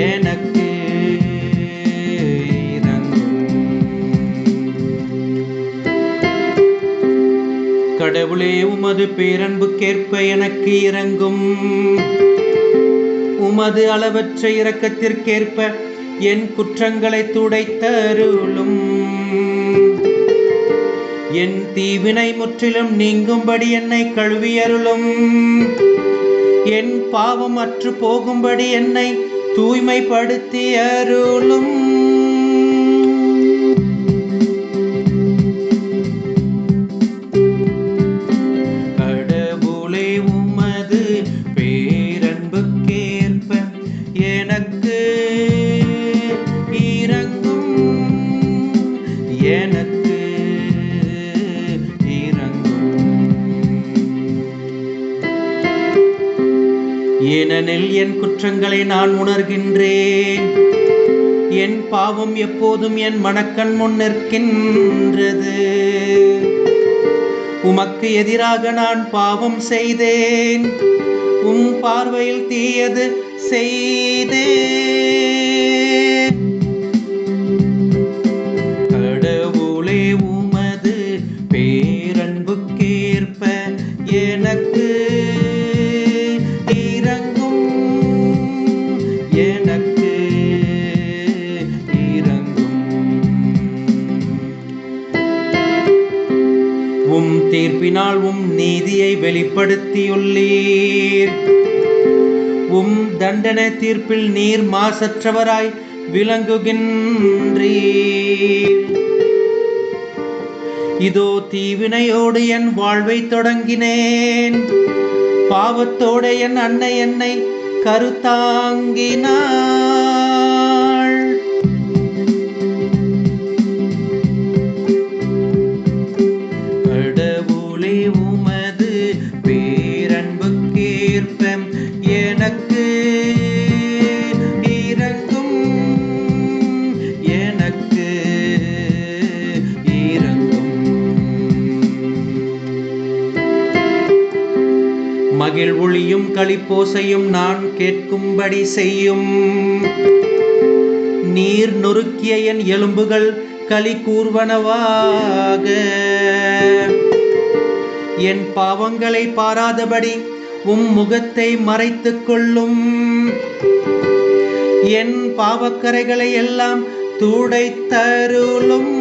எனக்கு கடவுளே உமது பேரன்புக்கேற்ப எனக்கு இறங்கும் உமது அளவற்ற இரக்கத்திற்கேற்ப என் குற்றங்களை துடைத்தருளும். என் தீவினை முற்றிலும் நீங்கும்படி என்னை கழுவியருளும். என் பாவம் அற்று போகும்படி என்னை தூய்மைப்படுத்தி அருளும் ஏனெனில் என் குற்றங்களை நான் உணர்கின்றேன். என் பாவம் எப்போதும் என் மனக்கண் முன் நிற்கின்றது. உமக்கு எதிராக நான் பாவம் செய்தேன். உம் பார்வையில் தீயது செய்தேன். உம் தீர்ப்பினால் உம் நீதியை வெளிப்படுத்தியுள்ளீர். உம் தண்டனை தீர்ப்பில் நீர் மாசற்றவராய் விளங்குகின்றீர். இதோ தீவினையோடு என் வாழ்வை தொடங்கினேன். பாவத்தோட என் அன்னை என்னை கருத்தாங்கினாள். மகிழ்வொளியும் களிப்போசையும் நான் கேட்கும்படி செய்யும். நீர் நொறுக்கிய என் எலும்புகள் களி கூர்வனவாக. என் பாவங்களை பாராதபடி உம் முகத்தை மறைத்து கொள்ளும். என் பாவக்கரைகளை எல்லாம் துடைத்தருளும்